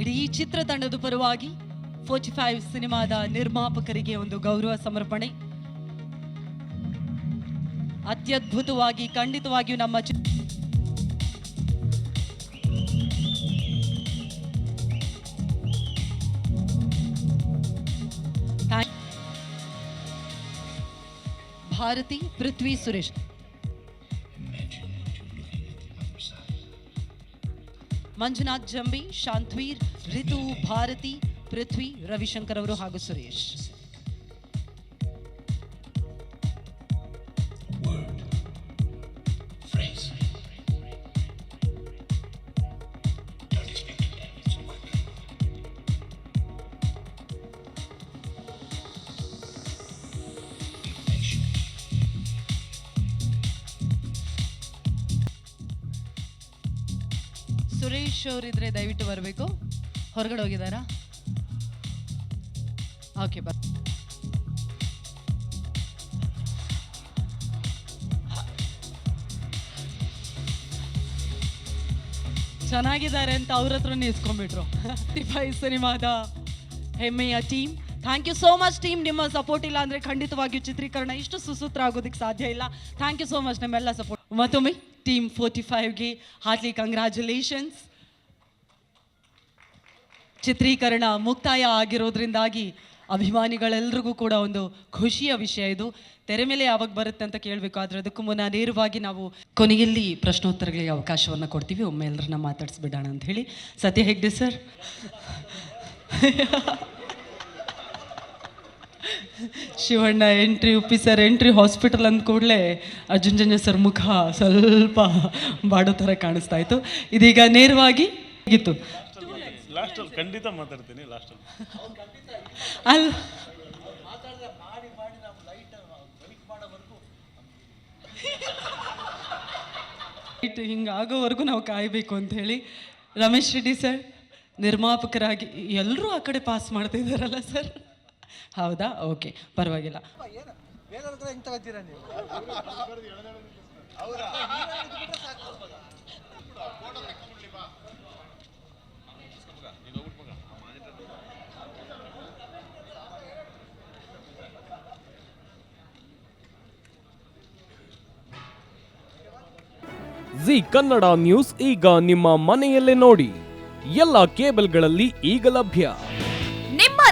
ಇಡೀ ಚಿತ್ರತಂಡದ ಪರವಾಗಿ forty five ಸಿನಿಮಾದ ನಿರ್ಮಾಪಕರಿಗೆ ಒಂದು ಗೌರವ ಸಮರ್ಪಣೆ. ಅತ್ಯದ್ಭುತವಾಗಿ ಖಂಡಿತವಾಗಿಯೂ ನಮ್ಮ ಚಿತ್ರ ಭಾರತಿ ಪೃಥ್ವಿ ಸುರೇಶ್ ಮಂಜುನಾಥ್ ಜಂಬಿ ಶಾಂತ್ವೀರ್ ರಿತು ಭಾರತಿ ಪೃಥ್ವಿ ರವಿಶಂಕರ್ ಅವರು ಹಾಗೂ ಸುರೇಶ್ ಸುರೇಶ್ ಅವರಿದ್ರೆ ದಯವಿಟ್ಟು ಬರಬೇಕು. ಹೊರಗಡೆ ಹೋಗಿದ್ದಾರಾ? ಓಕೆ ಬರ್ ಚೆನ್ನಾಗಿದ್ದಾರೆ ಅಂತ ಅವ್ರ ಹತ್ರ ಇಸ್ಕೊಂಡ್ಬಿಟ್ರು. ಟಿಫೈ ಸಿನಿಮಾದ ಹೆಮ್ಮೆಯ team thank you so much team ನಿಮ್ಮ ಸಪೋರ್ಟ್ ಇಲ್ಲ ಅಂದರೆ ಖಂಡಿತವಾಗಿಯೂ ಚಿತ್ರೀಕರಣ ಇಷ್ಟು ಸುಸೂತ್ರ ಆಗೋದಕ್ಕೆ ಸಾಧ್ಯ ಇಲ್ಲ. ಥ್ಯಾಂಕ್ ಯು ಸೋ ಮಚ್ ನಿಮ್ಮೆಲ್ಲ ಸಪೋರ್ಟ್ ಮತ್ತೊಮ್ಮೆ. ಟೀಮ್ ಫೋರ್ಟಿ ಫೈವ್ಗೆ ಹಾರ್ಟ್ಲಿ ಕಂಗ್ರ್ಯಾಚುಲೇಷನ್ಸ್ ಚಿತ್ರೀಕರಣ ಮುಕ್ತಾಯ ಆಗಿರೋದ್ರಿಂದಾಗಿ ಅಭಿಮಾನಿಗಳೆಲ್ರಿಗೂ ಕೂಡ ಒಂದು ಖುಷಿಯ ವಿಷಯ ಇದು. ತೆರೆ ಮೇಲೆ ಯಾವಾಗ ಬರುತ್ತೆ ಅಂತ ಕೇಳಬೇಕು, ಆದರೆ ಅದಕ್ಕೂ ಮುನ್ನ ನೇರವಾಗಿ ನಾವು ಕೊನೆಯಲ್ಲಿ ಪ್ರಶ್ನೋತ್ತರಗಳಿಗೆ ಅವಕಾಶವನ್ನು ಕೊಡ್ತೀವಿ. ಒಮ್ಮೆ ಎಲ್ಲರನ್ನ ಮಾತಾಡಿಸ್ಬಿಡೋಣ ಅಂತ ಹೇಳಿ. Satya Hegde sir? Shivanna entry Uppi sir entry hospital ಅಂದ ಕೂಡಲೇ ಅರ್ಜುನ್ ಸರ್ ಮುಖ ಸ್ವಲ್ಪ ಬಾಡೋ ಥರ ಕಾಣಿಸ್ತಾ ಇತ್ತು. ಇದೀಗ ನೇರವಾಗಿ ಲಾಸ್ಟಲ್ಲಿ ಖಂಡಿತ ಮಾತಾಡ್ತೀನಿ ಅಲ್ಲ. ಅಲ್ ಹಿಂಗಾಗೋವರೆಗೂ ನಾವು ಕಾಯಬೇಕು ಅಂತ ಹೇಳಿ ರಮೇಶ್ ರೆಡ್ಡಿ ಸರ್ ನಿರ್ಮಾಪಕರಾಗಿ ಎಲ್ಲರೂ ಆ ಕಡೆ ಪಾಸ್ ಮಾಡ್ತಿದ್ದಾರಲ್ಲ ಸರ್ ಹೌದಾ? ಓಕೆ. ಪರವಾಗಿಲ್ಲ. ಜಿ ಕನ್ನಡ ನ್ಯೂಸ್ ಈಗ ನಿಮ್ಮ ಮನೆಯಲ್ಲೇ ನೋಡಿ. ಎಲ್ಲ ಕೇಬಲ್ಗಳಲ್ಲಿ ಈಗ ಲಭ್ಯ.